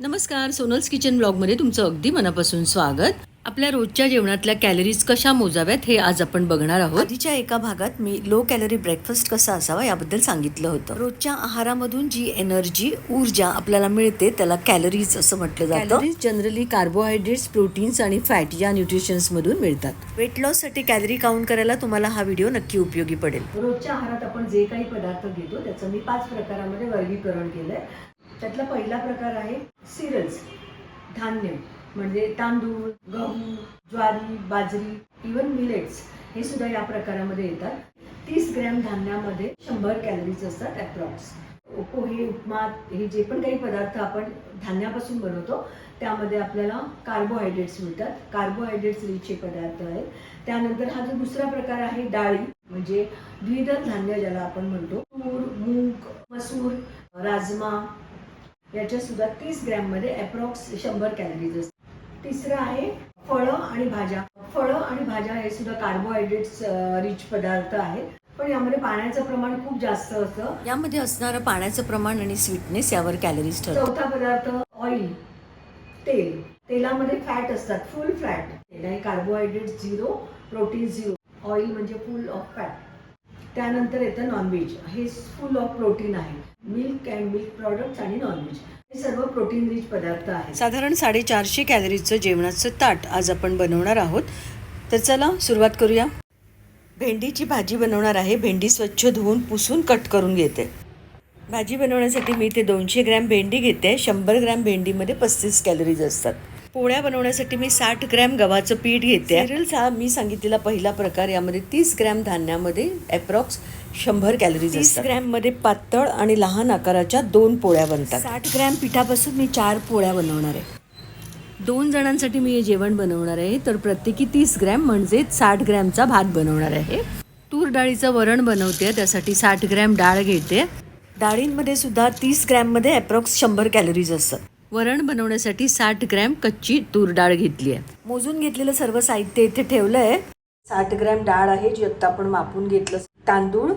नमस्कार सोनल्स किचन ब्लॉगमध्ये तुमचं अगदी मनापासून स्वागत. आपल्या रोजच्या जेवणातल्या कॅलरीज कशा मोजाव्यात हे आज आपण बघणार आहोत. आधीच्या एका भागात मी लो कॅलरी ब्रेकफास्ट कसा असावा याबद्दल सांगितलं होतं. रोजच्या आहारामधून जी एनर्जी ऊर्जा आपल्याला मिळते त्याला कॅलरीज असं म्हटलं जातं. जनरली कार्बोहायड्रेट्स प्रोटीन्स आणि फॅट या न्यूट्रिशन्स मधून मिळतात. वेट लॉससाठी कॅलरी काउंट करायला तुम्हाला हा व्हिडिओ नक्की उपयोगी पडेल. रोजच्या आहारात आपण जे काही पदार्थ घेतो त्याचं मी पाच प्रकारामध्ये वर्गीकरण केलंय. त्यातला पहिला प्रकार आहे सिरल्स धान्य म्हणजे तांदूळ गहू ज्वारी बाजरी इवन मिलेट्स हे सुद्धा या प्रकारामध्ये येतात. तीस ग्रॅम धान्यामध्ये शंभर कॅलरीज असतात अप्रॉक्स पोहे उपमा हे जे पण काही पदार्थ आपण धान्यापासून बनवतो त्यामध्ये आपल्याला कार्बोहायड्रेट्स मिळतात. कार्बोहायड्रेट्स रिच पदार्थ आहेत. त्यानंतर हा जो दुसरा प्रकार आहे डाळी म्हणजे द्विदल धान्य ज्याला आपण म्हणतो. तूर मूग मसूर राजमा याच्या सुद्धा तीस ग्रॅममध्ये अप्रॉक्स शंभर कॅलरीज असतात. तिसरं आहे फळं आणि भाज्या. फळं आणि भाज्या हे सुद्धा कार्बोहायड्रेट्स रिच पदार्थ आहेत. पण यामध्ये पाण्याचं प्रमाण खूप जास्त असतं. यामध्ये असणारं पाण्याचं प्रमाण आणि स्वीटनेस यावर कॅलरीज ठरतो. चौथा पदार्थ ऑइल तेल. तेलामध्ये फॅट असतात फुल फॅट तेल आहे carbohydrate zero protein zero oil म्हणजे फुल ऑफ फॅट त्यानंतर येतं नॉनव्हेज हे फुल ऑफ प्रोटीन आहे. मिल्क अँड मिल्क प्रॉडक्ट्स आणि नॉनव्हेज हे सर्व प्रोटीन रिच पदार्थ आहेत. साधारण साडेचारशे कॅलरीजचं जेवणाचं ताट आज आपण बनवणार आहोत. तर चला सुरुवात करूया. भेंडीची भाजी बनवणार आहे. भेंडी स्वच्छ धुवून पुसून कट करून घेते. भाजी बनवण्यासाठी मी ते दोनशे ग्रॅम भेंडी घेते. शंभर ग्रॅम भेंडीमध्ये पस्तीस कॅलरीज असतात. पोळ्या बनवण्यासाठी मी साठ ग्रॅम गव्हाचं पीठ घेते. सिरियल्स हा मी सांगितलेला पहिला प्रकार यामध्ये तीस ग्रॅम धान्यामध्ये अप्रॉक्स शंभर कॅलरीज तीस ग्रॅममध्ये पातळ आणि लहान आकाराच्या दोन पोळ्या बनतात. साठ ग्रॅम पिठापासून मी चार पोळ्या बनवणार आहे. दोन जणांसाठी मी हे जेवण बनवणार आहे तर प्रत्येकी तीस ग्रॅम म्हणजेच साठ ग्रॅमचा भात बनवणार आहे. तूर डाळीचं वरण बनवते त्यासाठी साठ ग्रॅम डाळ घेते. डाळींमध्ये सुद्धा तीस ग्रॅममध्ये अप्रॉक्स शंभर कॅलरीज असतात. वरण बनवण्यासाठी साठ ग्रॅम कच्ची तूर डाळ घेतली आहे. मोजून घेतलेलं सर्व साहित्य इथे ठेवलं आहे साठ ग्रॅम डाळ आहे जी आत्ता आपण मापून घेतलं. तांदूळ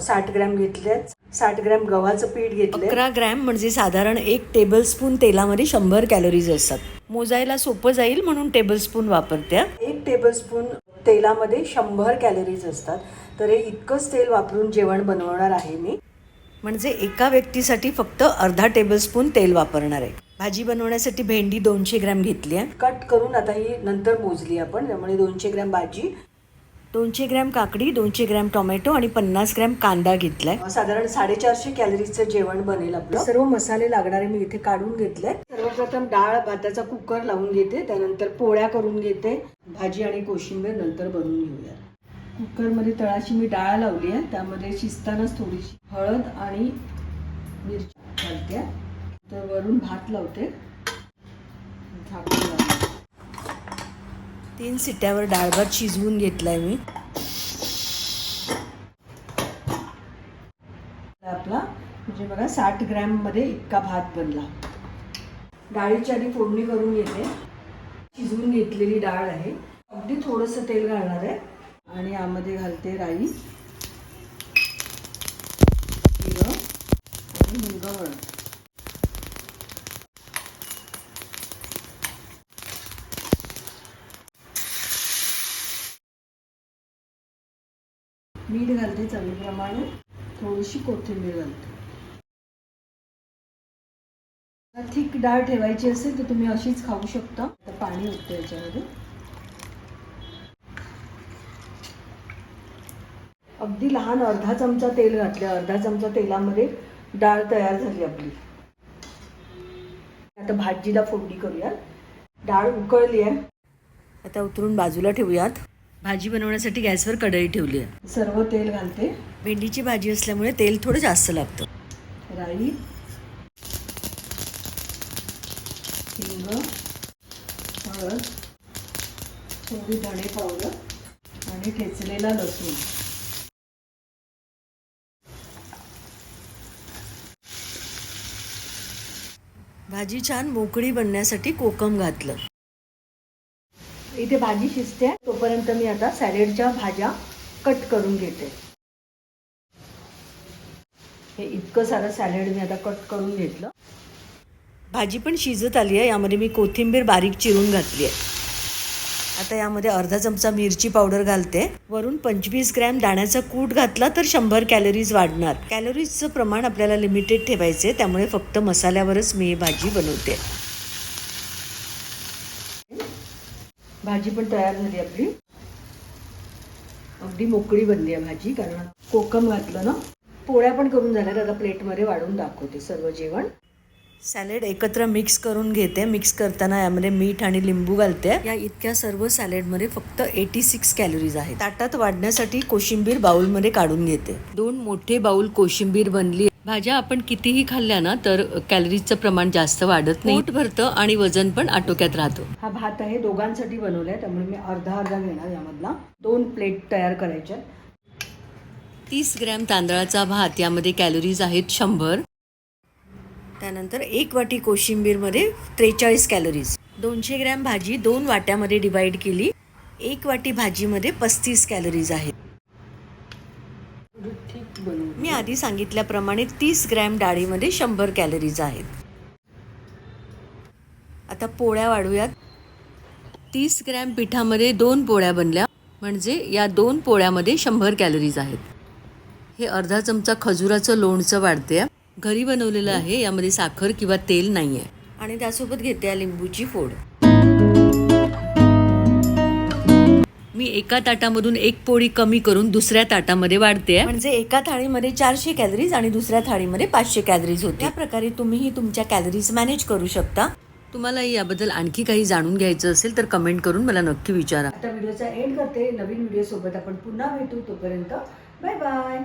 साठ ग्रॅम घेतले साठ ग्रॅम गव्हाचं पीठ घेतलं अकरा ग्रॅम म्हणजे साधारण एक टेबल स्पून तेलामध्ये शंभर कॅलरीज असतात. मोजायला सोपं जाईल म्हणून टेबल स्पून वापरते. एक टेबल स्पून तेलामध्ये शंभर कॅलरीज असतात. तर हे इतकंच तेल वापरून जेवण बनवणार आहे मी. म्हणजे एका व्यक्तीसाठी फक्त अर्धा टेबलस्पून तेल वापरणार आहे. भाजी बनवण्यासाठी भेंडी दोनशे ग्रॅम घेतली आहे. कट करून आता ही नंतर मोजली आपण. त्यामुळे दोनशे ग्रॅम भाजी दोनशे ग्रॅम काकडी दोनशे ग्रॅम टोमॅटो आणि पन्नास ग्रॅम कांदा घेतलाय. साधारण साडेचारशे कॅलरीजचं जेवण बनेल आपलं. सर्व मसाले लागणारे मी इथे काढून घेतले. सर्वप्रथम डाळ भाताचा कुकर लावून घेते. त्यानंतर पोळ्या करून घेते. भाजी आणि कोशिंबीर नंतर बनवून घेऊया. कुकरमध्ये तळाशी मी डाळ लावली आहे. त्यामध्ये शिजतानाच थोडीशी हळद आणि मिरची घालते. तर वरून भात लावते. झाकून लावते. तीन सिट्ट्यावर डाळ भात शिजवून घेतलाय मी. आपला म्हणजे बघा साठ ग्रॅममध्ये इतका भात बनला. डाळीची आधी फोडणी करून घेते. शिजवून घेतलेली डाळ आहे. अगदी थोडंसं तेल घालणार आहे. आणि यामध्ये घालते राई. मीठ घालते चवीप्रमाणे. थोडीशी कोथिंबीर घालते. थिक डाळ ठेवायची असेल तर तुम्ही अशीच खाऊ शकता. तर पाणी उठतं याच्यामध्ये. अगदी लहान अर्धा चमचा तेल घातलं. अर्धा चमचा तेलामध्ये डाळ तयार झाली आपली. आता भाजीला फोडणी करूयात. डाळ उकळली आहे. आता उतरून बाजूला ठेवूयात. भाजी बनवण्यासाठी गॅसवर कढई ठेवली आहे. सर्व तेल घालते. भेंडीची भाजी असल्यामुळे तेल थोडं जास्त लागतं. राई. हिंग. हळद. थोडी धणे पावडर. आणि ठेचलेला लसूण. भाजी छान मोकळी बनण्यासाठी कोकम घातलं. इथे भाजी शिजते. तोपर्यंत मी आता सॅलेडच्या भाज्या कट करून घेते. हे इतकं सारं सॅलेड मी आता कट करून घेतलं. भाजी पण शिजत आली आहे. यामध्ये मी कोथिंबीर बारीक चिरून घातली आहे. आता यामध्ये अर्धा चमचा मिरची पावडर घालते. वरून पंचवीस ग्रॅम दाण्याचा कूट घातला तर शंभर कॅलरीज वाढणार. कॅलरीजचं प्रमाण आपल्याला लिमिटेड ठेवायचे त्यामुळे फक्त मसाल्यावरच मी ही भाजी बनवते. भाजी पण तयार झाली आपली. अगदी मोकळी बनली आहे भाजी कारण कोकम घातलं ना पोळ्या पण करून झाल्या आता प्लेटमध्ये वाढून दाखवते सर्व जेवण. सॅलेड एकत्र मिक्स करून घेते. मिक्स करताना यामध्ये मीठ आणि लिंबू घालते. या इतक्या सर्व सॅलेडमध्ये फक्त एटी सिक्स कॅलरीज आहेत. ताटात वाढण्यासाठी कोशिंबीर बाउलमध्ये काढून घेते. दोन मोठे बाउल कोशिंबीर बनली भाज्या आपण कितीही खाल्ल्या ना तर कॅलरीजचं प्रमाण जास्त वाढत नाही. पोट भरतं आणि वजन पण आटोक्यात राहतो. हा भात आहे दोघांसाठी बनवलाय त्यामुळे मी अर्धा अर्धा घेणार यामधला. दोन प्लेट तयार करायच्या तीस ग्रॅम तांदळाचा भात यामध्ये कॅलरीज आहेत शंभर. त्यानंतर एक वाटी कोशिंबीरमध्ये त्रेचाळीस कॅलरीज. दोनशे ग्रॅम भाजी दोन वाट्यामध्ये डिवाइड केली. एक वाटी भाजीमध्ये पस्तीस कॅलरीज आहेत. मी आधी सांगितल्याप्रमाणे तीस ग्रॅम डाळीमध्ये शंभर कॅलरीज आहेत. आता पोळ्या वाढूयात. तीस ग्रॅम पिठामध्ये दोन पोळ्या बनल्या म्हणजे या दोन पोळ्यामध्ये शंभर कॅलरीज आहेत. हे अर्धा चमचा खजुराचं लोणचं वाढते. घरी बनवलेलं आहे यामध्ये साखर किंवा तेल नाही आहे आणि त्यासोबत घेते लिंबूची फोड. मी एका ताटामधून एक पोळी कमी करून दुसऱ्या ताटामध्ये वाढते. म्हणजे एका थाळीमध्ये चारशे कॅलरीज आणि दुसऱ्या थाळीमध्ये पाचशे कॅलरीज होते. या प्रकारे तुम्हीही तुमच्या कॅलरीज मॅनेज करू शकता. तुम्हालाही याबद्दल आणखी काही जाणून घ्यायचं असेल तर कमेंट करून मला नक्की विचारा. आता व्हिडिओचा एंड करते. नवीन व्हिडिओ सोबत आपण पुन्हा भेटू तोपर्यंत. Bye bye